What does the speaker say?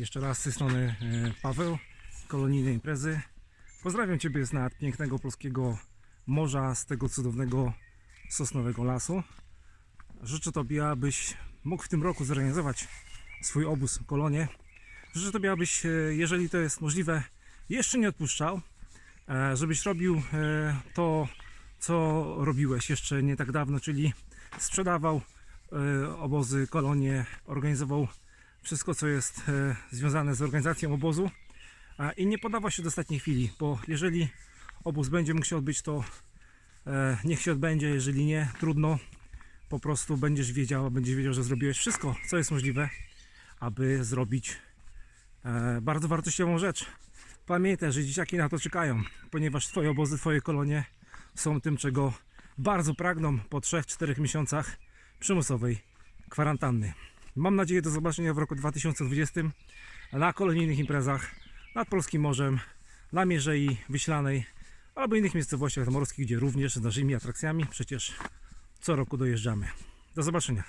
jeszcze raz z tej strony e, Paweł, kolonijne imprezy. Pozdrawiam Ciebie z nad pięknego polskiego morza, z tego cudownego sosnowego lasu. Życzę Tobie, abyś mógł w tym roku zorganizować swój obóz, kolonię. Życzę Tobie, abyś, e, jeżeli to jest możliwe, jeszcze nie odpuszczał, e, żebyś robił to, co robiłeś jeszcze nie tak dawno, czyli sprzedawał obozy, kolonie, organizował wszystko, co jest e, związane z organizacją obozu i nie podawał się do ostatniej chwili, bo jeżeli obóz będzie mógł się odbyć, to e, niech się odbędzie, jeżeli nie, trudno, po prostu będziesz wiedział, będziesz wiedział, że zrobiłeś wszystko, co jest możliwe, aby zrobić e, bardzo wartościową rzecz. Pamiętaj, że dzieciaki na to czekają, ponieważ Twoje obozy, Twoje kolonie są tym, czego bardzo pragną po 3-4 miesiącach przymusowej kwarantanny. Mam nadzieję do zobaczenia w roku 2020 na kolonijnych imprezach nad Polskim Morzem, na Mierzei Wyślanej albo innych miejscowościach morskich, gdzie również z naszymi atrakcjami przecież co roku dojeżdżamy. Do zobaczenia.